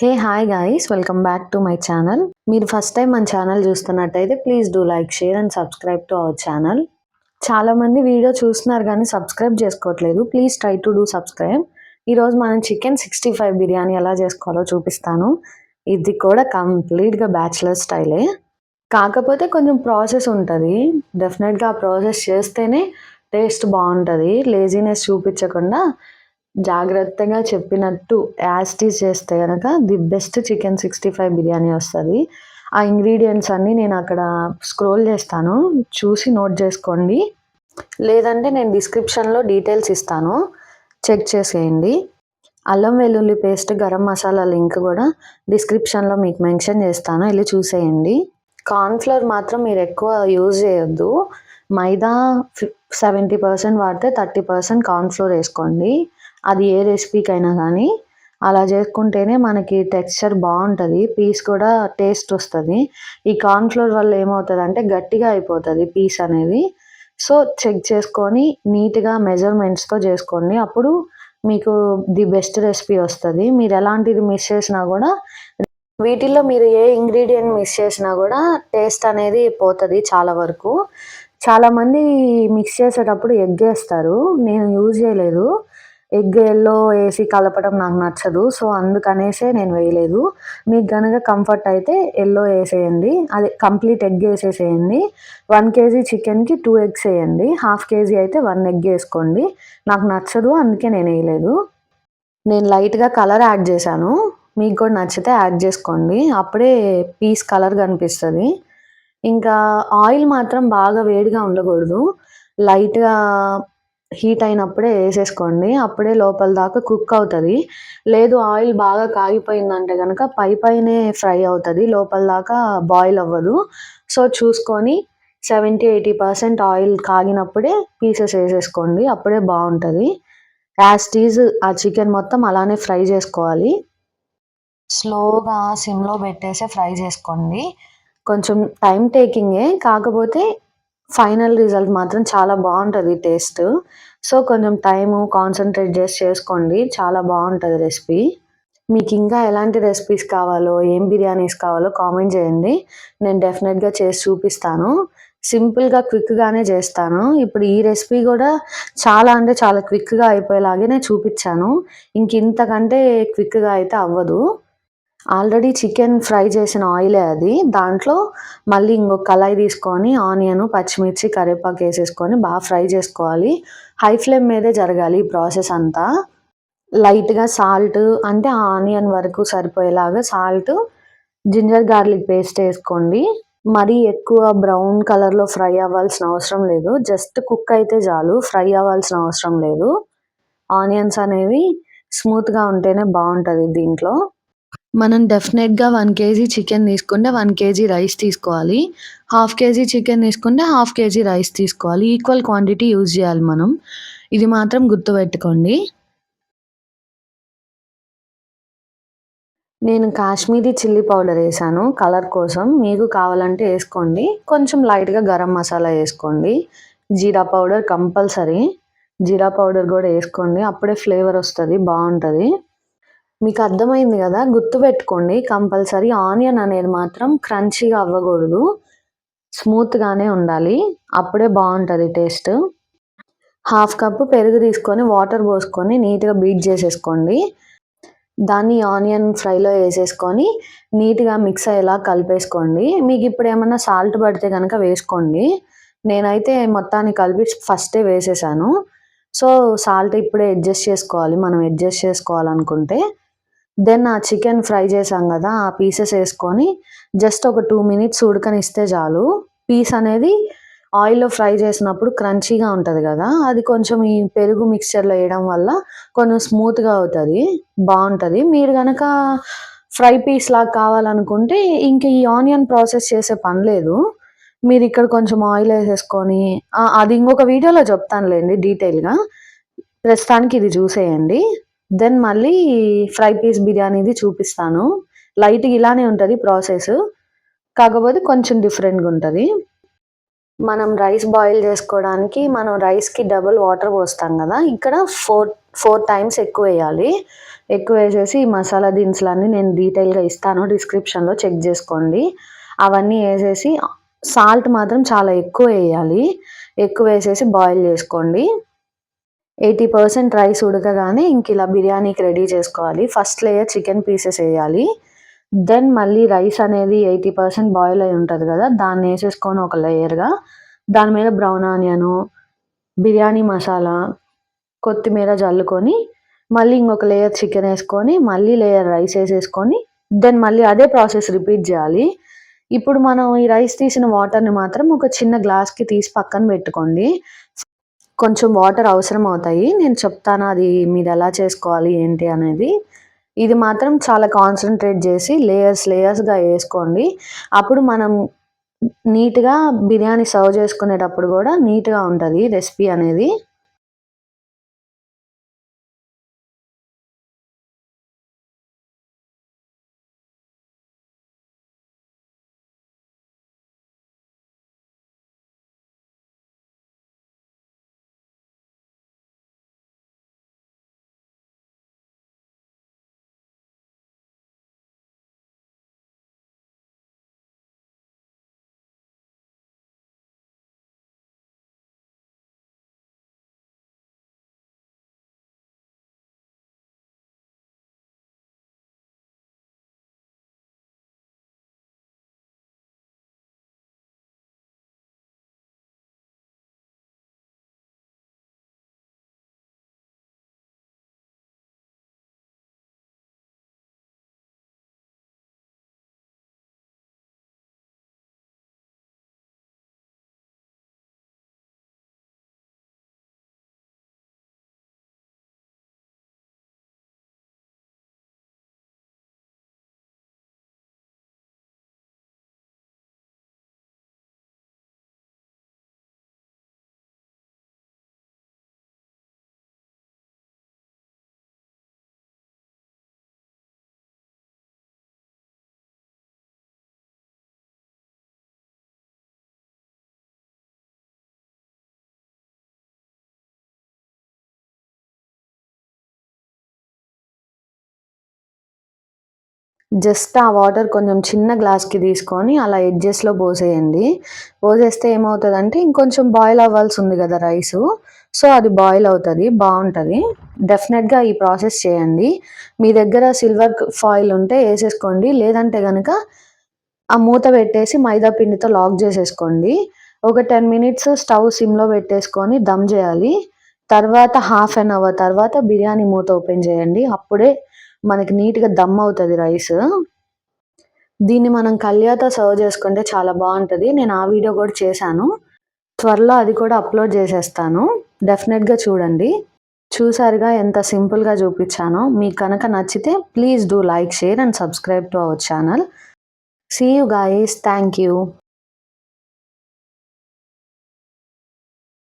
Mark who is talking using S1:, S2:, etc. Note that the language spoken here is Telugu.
S1: Hey hi guys welcome back to my channel మీరు ఫస్ట్ టైం మన ఛానల్ చూస్తున్నట్టయితే please do like share and subscribe to our channel చాలా మంది వీడియో చూస్తున్నారు కానీ సబ్స్క్రైబ్ చేసుకోవట్లేదు. Please try to do subscribe ఈరోజు మనం చికెన్ సిక్స్టీ ఫైవ్ బిర్యానీ ఎలా చేసుకోవాలో చూపిస్తాను. ఇది కూడా కంప్లీట్గా బ్యాచిలర్ స్టైలే కాకపోతే కొంచెం ప్రాసెస్ ఉంటుంది. డెఫినెట్గా ఆ ప్రాసెస్ చేస్తేనే టేస్ట్ బాగుంటుంది. లేజినెస్ చూపించకుండా జాగ్రత్తగా చెప్పినట్టు యాస్టీస్ చేస్తే కనుక the best chicken sixty five biryani వస్తుంది. ఆ ఇంగ్రీడియంట్స్ అన్నీ నేను అక్కడ స్క్రోల్ చేస్తాను. చూసి నోట్ చేసుకోండి. లేదంటే నేను డిస్క్రిప్షన్లో డీటెయిల్స్ ఇస్తాను. చెక్ చేసేయండి. అల్లం వెల్లుల్లి పేస్ట్ గరం మసాలా లింక్ కూడా డిస్క్రిప్షన్లో మీకు మెన్షన్ చేస్తాను. వెళ్ళి చూసేయండి. కార్న్ఫ్లవర్ మాత్రం మీరు ఎక్కువ యూజ్ చేయొద్దు. మైదా సెవెంటీ పర్సెంట్ వాడితే థర్టీ పర్సెంట్ కార్న్ఫ్లోర్ వేసుకోండి. అది ఏ రెసిపీకైనా కానీ అలా చేసుకుంటేనే మనకి టెక్స్చర్ బాగుంటుంది పీస్ కూడా టేస్ట్ వస్తుంది. ఈ కార్న్ఫ్లోర్ వల్ల ఏమవుతుంది అంటే గట్టిగా అయిపోతుంది పీస్ అనేది. సో చెక్ చేసుకొని నీట్గా మెజర్మెంట్స్తో చేసుకోండి. అప్పుడు మీకు ది బెస్ట్ రెసిపీ వస్తుంది. మీరు ఎలాంటిది మిస్ చేసినా కూడా వీటిల్లో మీరు ఏ ఇంగ్రీడియంట్ మిస్ చేసినా కూడా టేస్ట్ అనేది పోతుంది చాలా వరకు. చాలామంది మిక్స్ చేసేటప్పుడు ఎగ్ వేస్తారు నేను యూజ్ చేయలేదు. ఎగ్ ఎల్లో వేసి కలపడం నాకు నచ్చదు సో అందుకనేసే నేను వేయలేదు. మీకు కనుక కంఫర్ట్ అయితే ఎల్లో వేసేయండి. అది కంప్లీట్ ఎగ్ వేసేసేయండి. వన్ కేజీ చికెన్కి టూ ఎగ్స్ వేయండి. హాఫ్ కేజీ అయితే వన్ ఎగ్ వేసుకోండి. నాకు నచ్చదు అందుకే నేను వేయలేదు. నేను లైట్గా కలర్ యాడ్ చేశాను. మీకు కూడా నచ్చితే యాడ్ చేసుకోండి. అప్పుడే పీస్ కలర్ కనిపిస్తుంది. ఇంకా ఆయిల్ మాత్రం బాగా వేడిగా ఉండకూడదు. లైట్గా హీట్ అయినప్పుడే వేసేసుకోండి. అప్పుడే లోపల దాకా కుక్ అవుతుంది. లేదు ఆయిల్ బాగా కాగిపోయిందంటే కనుక పై పైనే ఫ్రై అవుతుంది. లోపల దాకా బాయిల్ అవ్వదు. సో చూసుకొని సెవెంటీ ఎయిటీ పర్సెంట్ ఆయిల్ కాగినప్పుడే పీసెస్ వేసేసుకోండి. అప్పుడే బాగుంటుంది. యాస్టీజ్ ఆ చికెన్ మొత్తం అలానే ఫ్రై చేసుకోవాలి. స్లోగా సిమ్లో పెట్టేసే ఫ్రై చేసుకోండి. కొంచెం టైం టేకింగే. కాకపోతే ఫైనల్ రిజల్ట్ మాత్రం చాలా బాగుంటుంది టేస్ట్. సో కొంచెం టైము కాన్సన్ట్రేట్ చేసి చేసుకోండి. చాలా బాగుంటుంది రెసిపీ. మీకు ఇంకా ఎలాంటి రెసిపీస్ కావాలో ఏం బిర్యానీస్ కావాలో కామెంట్ చేయండి. నేను డెఫినెట్గా చేసి చూపిస్తాను. సింపుల్గా క్విక్గానే చేస్తాను. ఇప్పుడు ఈ రెసిపీ కూడా చాలా అంటే చాలా క్విక్గా అయిపోయేలాగే నేను చూపించాను. ఇంక ఇంతకంటే క్విక్గా అయితే అవ్వదు. ఆల్రెడీ చికెన్ ఫ్రై చేసిన ఆయిలే అది. దాంట్లో మళ్ళీ ఇంకొక కళాయి తీసుకొని ఆనియన్ పచ్చిమిర్చి కరివేపాకు వేసేసుకొని బాగా ఫ్రై చేసుకోవాలి. హై ఫ్లేమ్ మీదే జరగాలి ఈ ప్రాసెస్ అంతా. లైట్గా సాల్ట్ అంటే ఆనియన్ వరకు సరిపోయేలాగా సాల్ట్ జింజర్ గార్లిక్ పేస్ట్ వేసుకోండి. మరీ ఎక్కువ బ్రౌన్ కలర్లో ఫ్రై అవ్వాల్సిన అవసరం లేదు. జస్ట్ కుక్ అయితే చాలు ఫ్రై అవ్వాల్సిన అవసరం లేదు. ఆనియన్స్ అనేవి స్మూత్గా ఉంటేనే బాగుంటుంది దీంట్లో. మనం డెఫినెట్గా వన్ కేజీ చికెన్ తీసుకుంటే వన్ కేజీ రైస్ తీసుకోవాలి. హాఫ్ కేజీ చికెన్ తీసుకుంటే హాఫ్ కేజీ రైస్ తీసుకోవాలి. ఈక్వల్ క్వాంటిటీ యూజ్ చేయాలి మనం. ఇది మాత్రం గుర్తుపెట్టుకోండి. నేను కాశ్మీరీ చిల్లీ పౌడర్ వేసాను. కలర్ కోసం మీకు కావాలంటే వేసుకోండి. కొంచెం లైట్గా గరం మసాలా వేసుకోండి. జీరా పౌడర్ కంపల్సరీ. జీరా పౌడర్ కూడా వేసుకోండి. అప్పుడే ఫ్లేవర్ వస్తుంది బాగుంటుంది. మీకు అర్థమైంది కదా? గుర్తుపెట్టుకోండి కంపల్సరీ ఆనియన్ అనేది మాత్రం క్రంచీగా అవ్వకూడదు. స్మూత్గానే ఉండాలి. అప్పుడే బాగుంటుంది టేస్ట్. హాఫ్ కప్పు పెరుగు తీసుకొని వాటర్ పోసుకొని నీట్గా బీట్ చేసేసుకోండి. దాన్ని ఆనియన్ ఫ్రైలో వేసేసుకొని నీట్గా మిక్స్ అయ్యేలా కలిపేసుకోండి. మీకు ఇప్పుడు ఏమన్నా సాల్ట్ పడితే కనుక వేసుకోండి. నేనైతే మొత్తాన్ని కలిపి ఫస్టే వేసేసాను. సో సాల్ట్ ఇప్పుడే అడ్జస్ట్ చేసుకోవాలి. మనం అడ్జస్ట్ చేసుకోవాలనుకుంటే దెన్ ఆ చికెన్ ఫ్రై చేసాం కదా ఆ పీసెస్ వేసుకొని జస్ట్ ఒక టూ మినిట్స్ ఉడకనిస్తే చాలు. పీస్ అనేది ఆయిల్లో ఫ్రై చేసినప్పుడు క్రంచీగా ఉంటుంది కదా అది కొంచెం ఈ పెరుగు మిక్చర్లో వేయడం వల్ల కొంచెం స్మూత్గా అవుతుంది బాగుంటుంది. మీరు కనుక ఫ్రై పీస్ లాగా కావాలనుకుంటే ఇంక ఈ ఆనియన్ ప్రాసెస్ చేసే పని లేదు. మీరు ఇక్కడ కొంచెం ఆయిల్ వేసేసుకొని అది ఇంకొక వీడియోలో చెప్తానులేండి డీటెయిల్గా ప్రస్తుతానికి ఇది చూసేయండి. దెన్ మళ్ళీ ఫ్రై పీస్ బిర్యానీది చూపిస్తాను. లైట్గా ఇలానే ఉంటుంది ప్రాసెస్ కాకపోతే కొంచెం డిఫరెంట్గా ఉంటుంది. మనం రైస్ బాయిల్ చేసుకోవడానికి మనం రైస్కి డబుల్ వాటర్ పోస్తాం కదా. ఇక్కడ ఫోర్ ఫోర్ టైమ్స్ ఎక్కువ వేయాలి. ఎక్కువ వేసేసి మసాలా దినుసులన్నీ నేను డీటెయిల్గా ఇస్తాను. డిస్క్రిప్షన్లో చెక్ చేసుకోండి. అవన్నీ వేసేసి సాల్ట్ మాత్రం చాలా ఎక్కువ వేయాలి. ఎక్కువ వేసేసి బాయిల్ చేసుకోండి. ఎయిటీ పర్సెంట్ రైస్ ఉడకగానే ఇంక ఇలా బిర్యానీకి రెడీ చేసుకోవాలి. ఫస్ట్ లేయర్ చికెన్ పీసెస్ వేయాలి. దెన్ మళ్ళీ రైస్ అనేది ఎయిటీ పర్సెంట్ బాయిల్ అయి ఉంటుంది కదా దాన్ని వేసేసుకొని ఒక లేయర్గా దాని మీద బ్రౌన్ ఆనియను బిర్యానీ మసాలా కొత్తిమీర జల్లుకొని మళ్ళీ ఇంకొక లేయర్ చికెన్ వేసుకొని మళ్ళీ లేయర్ రైస్ వేసేసుకొని దెన్ మళ్ళీ అదే ప్రాసెస్ రిపీట్ చేయాలి. ఇప్పుడు మనం ఈ రైస్ తీసిన వాటర్ని మాత్రం ఒక చిన్న గ్లాస్కి తీసి పక్కన పెట్టుకోండి. కొంచెం వాటర్ అవసరం అవుతాయి నేను చెప్తాను అది మీరు ఎలా చేసుకోవాలి ఏంటి అనేది. ఇది మాత్రం చాలా కాన్సన్ట్రేట్ చేసి లేయర్స్ లేయర్స్గా వేసుకోండి. అప్పుడు మనం నీట్గా బిర్యానీ సర్వ్ చేసుకునేటప్పుడు కూడా నీట్గా ఉంటుంది రెసిపీ అనేది. జస్ట్ ఆ వాటర్ కొంచెం చిన్న గ్లాస్కి తీసుకొని అలా ఎడ్జెస్లో పోసేయండి. పోసేస్తే ఏమవుతుందంటే ఇంకొంచెం బాయిల్ అవ్వాల్సి ఉంది కదా రైసు. సో అది బాయిల్ అవుతుంది బాగుంటుంది డెఫినెట్గా ఈ ప్రాసెస్ చేయండి. మీ దగ్గర సిల్వర్ ఫాయిల్ ఉంటే వేసేసుకోండి. లేదంటే కనుక ఆ మూత పెట్టేసి మైదా పిండితో లాక్ చేసేసుకోండి. ఒక టెన్ మినిట్స్ స్టవ్ సిమ్లో పెట్టేసుకొని దమ్ చేయాలి. తర్వాత హాఫ్ అన్ అవర్ తర్వాత బిర్యానీ మూత ఓపెన్ చేయండి. అప్పుడే మనకి నీట్గా దమ్ అవుతుంది రైస్. దీన్ని మనం కళ్యాతో సర్వ్ చేసుకుంటే చాలా బాగుంటుంది. నేను ఆ వీడియో కూడా చేశాను. త్వరలో అది కూడా అప్లోడ్ చేసేస్తాను. డెఫినెట్గా చూడండి. చూసారుగా ఎంత సింపుల్గా చూపించానో. మీకు కనుక నచ్చితే please do like share and subscribe to our channel. See you guys thank you